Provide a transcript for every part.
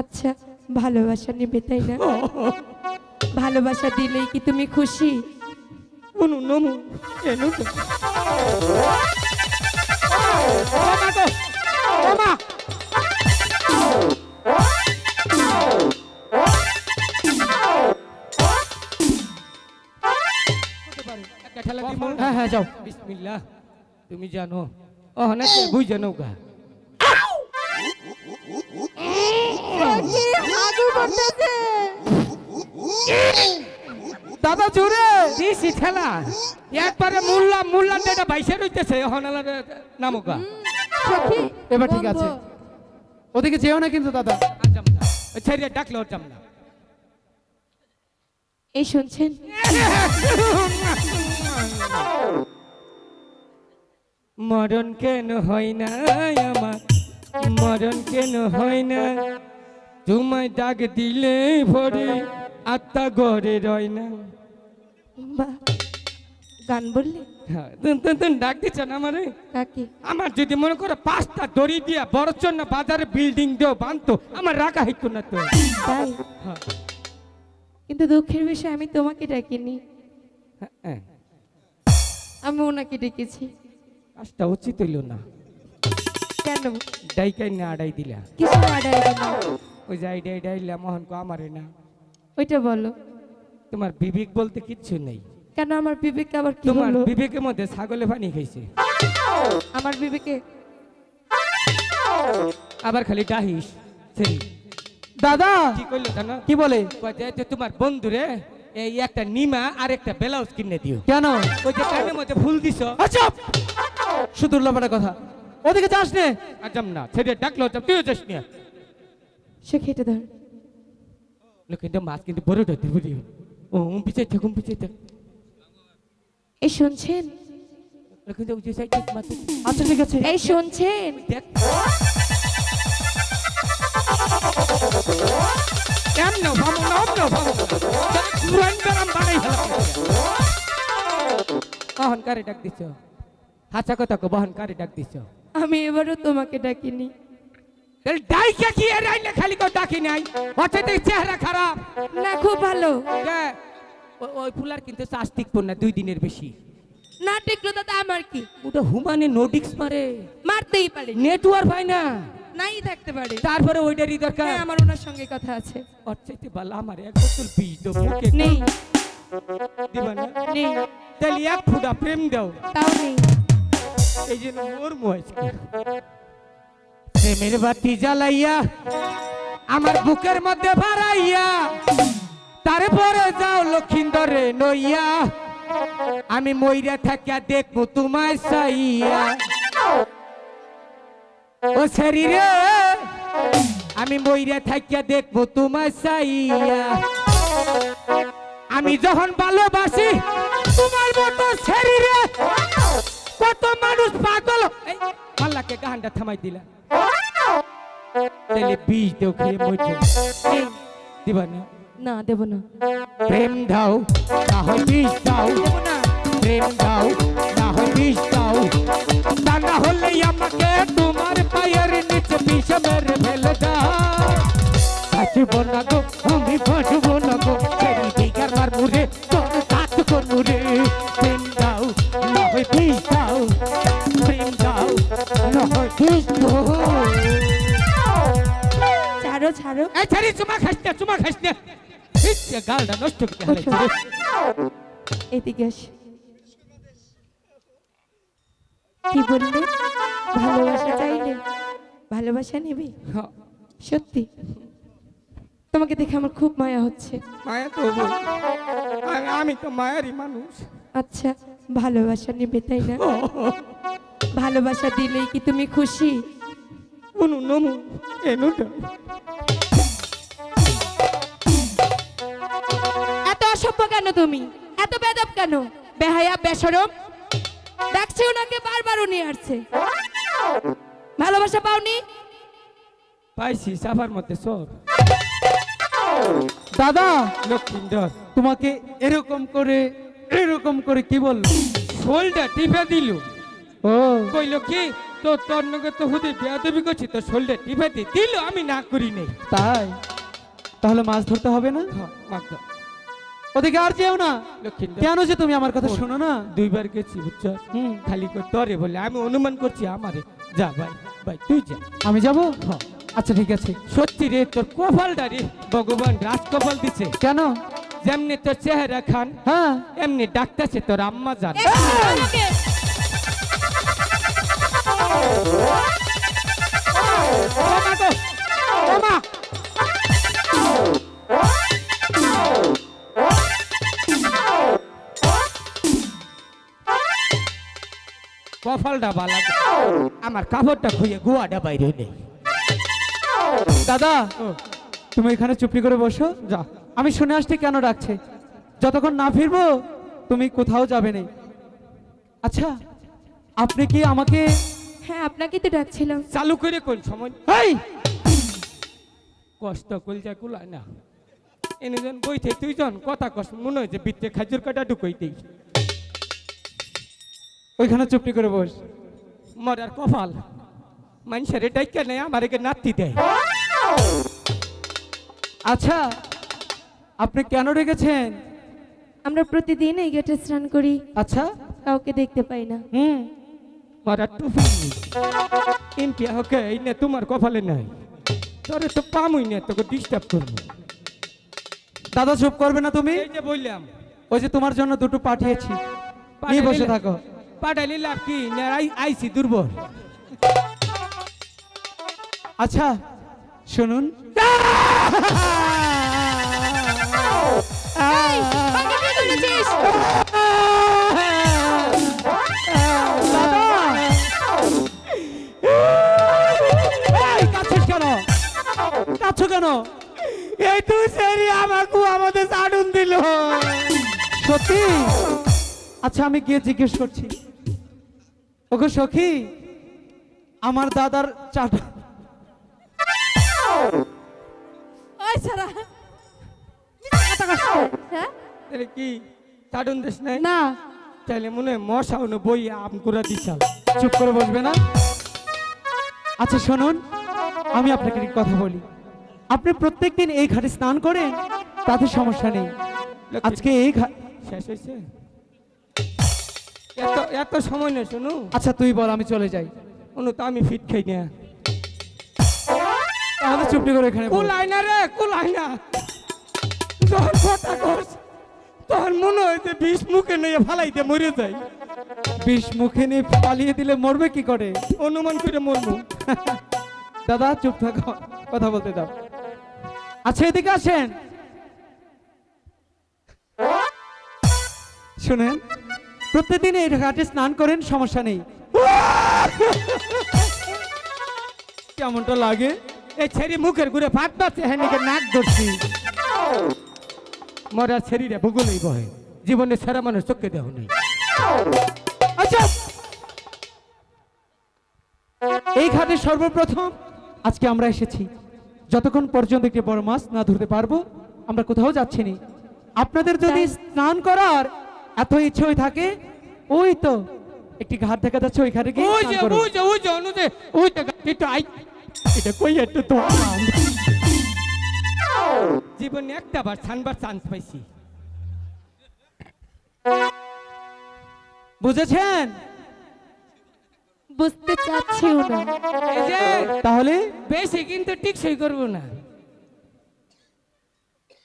আচ্ছা ভালোবাসা নেবে তাই না? ভালোবাসা দিলেই কি তুমি খুশি? অনু নমু এনু হ্যাঁ হ্যাঁ যাও। বিসমিল্লাহ। তুমি জানো ও বুঝ জানো গা। দাদা জোরে। দিছি ঠেলা। একবারে মুল্লা মুল্লা এটা বাইসে রইতেছে। হনালা নামুকা এবার ঠিক আছে। ওদিকে যেও না কিন্তু দাদা। ছেড়ে ডাকলে না এই শুনছেন? মরণ কেন হয় না আমার? মরণ কেন হয় না? তোমায় ডাক দিলে ভরে আত্মা ঘরে রয় না। গান বললে? হ্যাঁ, না আমারে? যদি মনে করো পাঁচটা দড়ি দিয়া বড় না বাজারে বিল্ডিং দিও বানতো আমার রাখা হইতো না তো। হ্যাঁ, কিন্তু দুঃখের বিষয় আমি তোমাকে ডাকিনি। হ্যাঁ, আমি ওনাকে ডেকেছি। কাজটা উচিত হইল না। কেন? ডাইকাই না আড়াই দিলা। কিছু আড়াই দিল? ওই যাই ডাই ডাইলা মোহন কো আমারে না। ওইটা বলো। তোমার বিবেক বলতে কিচ্ছু নেই। কেন আমার বিবেকে আবার কি তোমার হলো? বিবেকের মধ্যে ছাগলে পানি খাইছে। আমার বিবেকে? আবার খালি ডাহিস। সেই। দাদা! কি করল জানো? কি বলে? কয় যে, যে তোমার বন্ধুরে এই একটা নিমা আর একটা ব্লাউজ কিনে দিও। কেন? ওই যে কানের মধ্যে ফুল দিছ? আচ্ছা! শুধু উল্লাপাটা কথা। ওদিকে যাস নে। আজম না ছেড়ে ডাকলো আজম তুইও যাস নিয়ে সে খেটে ধর কিন্তু মাছ কিন্তু বড় ধরতে বুঝি ও পিছিয়ে থাক পিছিয়ে থাক এই শুনছেন কিন্তু আচ্ছা ঠিক আছে এই শুনছেন দেখ কেন না ভাবো না ভাবো কারে ডাক দিছ হাসা কথা কো বহন কারে ডাক দিছ আমি এবারও তোমাকে ডাকিনি ডাইকে কি এর আইলে খালি কো ডাকি নাই? অচেতে চেহারা খারাপ। না খুব ভালো? ওই ফুলার কিন্তু চাস্তিক না দুই দিনের বেশি। না টিকলো দাদা আমার কি? ওটা হুমানে নোডিক্স মারে। মারতেই পারে। নেটওয়ার্ক হয় না। নাই থাকতে পারে। তারপরে ওইটারই দরকার। হ্যাঁ, আমার ওনার সঙ্গে কথা আছে। ওর চাইতে ভালো আমার এক বোতল বীজ দাও মুখে নেই। দিবা না? নেই। তাহলে এক ফুটা প্রেম দাও। তাও নেই। এই জন্য মোর মহেশ প্রেমের বাতি জ্বালাইয়া, আমার বুকের মধ্যে ভাড়াইয়া তারপরে যাও লক্ষিন্দরে নইয়া, আমি মইরা থাকিয়া দেখব তোমায় সাইয়া ও শরীরে আমি মইরা থাকিয়া দেখব তোমায় সাইয়া আমি যখন ভালোবাসি, তোমার মতো শরীরে কত মানুষ পাগল। মাল্লাকে গানটা থামাই দিলা। তাহলে বীজ দেও খেয়ে মরছে নেই। দিবা না না দেব না প্রেম দাও না হয় বিষ দাও দেব না প্রেম দাও না হয় বিষ দাও তা না হলে আমাকে তোমার পায়ের নিচে বিষ মেরে ফেলে দাও বাঁচব না ছাড়ো। ছাড়ো এই ছাড়ি চুমা খাস না চুমা খাস না। ইচ্ছে গালটা নষ্ট করে ওঠো। হালাইছে এদিকে আস। কি বললে? ভালোবাসা চাইলে ভালোবাসা নেবে? হ্যাঁ, সত্যি? তোমাকে দেখে আমার খুব মায়া হচ্ছে। মায়া তো বল। আমি- আমি তো মায়ারই মানুষ। আচ্ছা ভালোবাসা নেবে তাই না? ভালোবাসা দিলেই কি তুমি খুশি? অনু নমু এনু দাও অসভ্য কেন তুমি? এত বেদব কেন? বেহায়া বেসরম? দেখছি ওনাকে বারবার উনি আসছে। ভালোবাসা পাওনি? পাইছি সাফার মধ্যে সব। দাদা লক্ষ্মীন্দর তোমাকে এরকম করে এরকম করে কি বলল? শোলটা টিপে দিল। ও। কইল কি তো তোর নগে তো হুদি বেয়াদবি করছি তো শরীরে টিপাইতে দিল আমি না করি নেই। তাই? তাহলে মাছ ধরতে হবে না? হ্যাঁ, মাগদা ওদিকে আর যেও না কেন যে তুমি আমার কথা শোনো না দুইবার গেছি বুঝছ খালি করে তরে বলে আমি অনুমান করছি আমারে যা ভাই ভাই তুই যা আমি যাব হ্যাঁ। আচ্ছা ঠিক আছে সত্যি রে তোর কপালটা রে ভগবান রাজ কপাল দিছে কেন যেমনি তোর চেহারা খান হ্যাঁ এমনি ডাকতেছে তোর আম্মা জান এই, কপালটা ভালো আমার কাপড়টা খুঁয়ে গুয়াটা বাইরে নেই দাদা ও, তুমি এখানে চুপড়ি করে বসো। যা। আমি শুনে আসছি কেন ডাকছে। যতক্ষণ না ফিরবো তুমি কোথাও যাবে না। আচ্ছা আপনি কি আমাকে হ্যাঁ আপনাকে তো ডাকছিলাম। চালু করে কোন সময়। এই কষ্ট কলজা কুলায় না। এনে জন বইতে তুই জন কথা কষ্ট মনে হয় যে বিত্তে খাজুর কাটা ঢুকই দেই ওইখানে চুপটি করে বস। মরার কপাল। মানুষের ডাইকা নেই আমার একে নাতি দেয়। আচ্ছা আপনি কেন রেখেছেন? আমরা প্রতিদিন এই গেটে স্নান করি। আচ্ছা? কাউকে দেখতে পাই না। হুম। মরার টুপি। ইন্ডিয়া হোকে এই নে তোমার কপালে নাই। তোরে তো পামুই না তোকে ডিস্টার্ব করব। দাদা চুপ করবে না তুমি? এই যে বললাম। ওই যে তোমার জন্য দুটো পাঠিয়েছি। নিয়ে বসে থাকো। পাঠাইলে লাভ কি আইসি দুর্বল? আচ্ছা শুনুন। কেন? এই তুই আমাদের সত্যি? আচ্ছা আমি গিয়ে জিজ্ঞেস করছি। ওগো সখী আমার দাদার চাটা। ওই সারা হ্যাঁ? তাহলে কি চাডুন দিস নাই? না। তাহলে মনে মশা উনি বই আম করে দিছাল চুপ করে বসবে না? আচ্ছা শুনুন আমি আপনাকে একটি কথা বলি। আপনি প্রত্যেকদিন এই ঘাটে স্নান করেন তাতে সমস্যা নেই। আজকে এই ঘাট শেষ হয়েছে? এত এত সময় নেই শুনু। আচ্ছা তুই বল আমি চলে যাই। অনু তো আমি ফিট খাই না। তাহলে চুপটি করে এখানে বস। কুলাই না রে কুলাই না। যখন কথা তখন মনে যে বিষ মুখে নিয়ে ফালাইতে মরে যাই বিষ মুখে নিয়ে পালিয়ে দিলে মরবে কি করে? অনুমান করে মরবো। দাদা চুপ থাকো কথা বলতে দাও। আচ্ছা এদিকে আসেন। শুনেন প্রত্যেকদিন এই ঘাটে স্নান করেন সমস্যা নেই। কেমনটা লাগে? এই ছেড়ি মুখের ঘুরে ভাত পাচ্ছে হ্যাঁ নাক ধরছি। মরা ছেড়িরে ভূগোলই বহে জীবনে সেরা মানুষ চোখে দেহ নেই। আচ্ছা। এই ঘাটে সর্বপ্রথম আজকে আমরা এসেছি। যতক্ষণ পর্যন্ত একটি বড় মাছ না ধরতে পারব আমরা কোথাও যাচ্ছি না। আপনাদের যদি স্নান করার এত ইচ্ছে হয়ে থাকে ওই তো একটি ঘাট দেখা যাচ্ছে ওই ঘাটে গিয়ে ওই যে ওই যে ওই যে অনু ওই যে একটু আই এটা কই একটু তো? জীবনে একটা বার ছানবার চান্স পাইছি। বুঝেছেন? বুঝতে চাচ্ছিও না এই যে তাহলে? বেশি কিন্তু টিকসই করব না।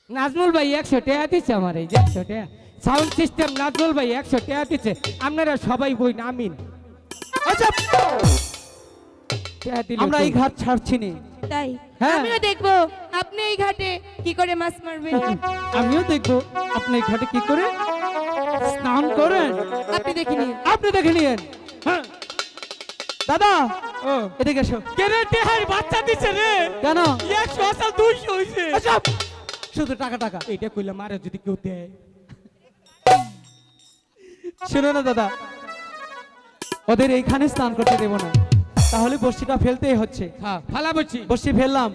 নাজমুল ভাই একশো টাকা দিচ্ছে আমার এই যে একশো টাকা। সাউন্ড সিস্টেম নাজমুল ভাই একশো টাকা দিচ্ছে। আপনারা সবাই বই না আমিন। আচ্ছা আমরা এই ঘাট ছাড়ছি না। তাই? হ্যাঁ। আমিও দেখব। আপনি এই ঘাটে কি করে মাছ মারবেন? আমিও দেখব। আপনি এই ঘাটে কি করে স্নান করেন? আপনি দেখে নিন। আপনি দেখে নিয়েন। হ্যাঁ। দাদা ও। এদিকে এসো। কেন টেহার বাচ্চা দিচ্ছে রে? কেন? একশো আসাল দুইশো হয়েছে আচ্ছা, শুধু টাকা টাকা। এইটা কইলাম আরে যদি কেউ দেয়। শুনো না দাদা। ওদের এইখানে স্নান করতে দেবো না। তাহলে বর্ষিটা ফেলতেই হচ্ছে। হ্যাঁ ফালা বলছি। বর্ষি ফেললাম।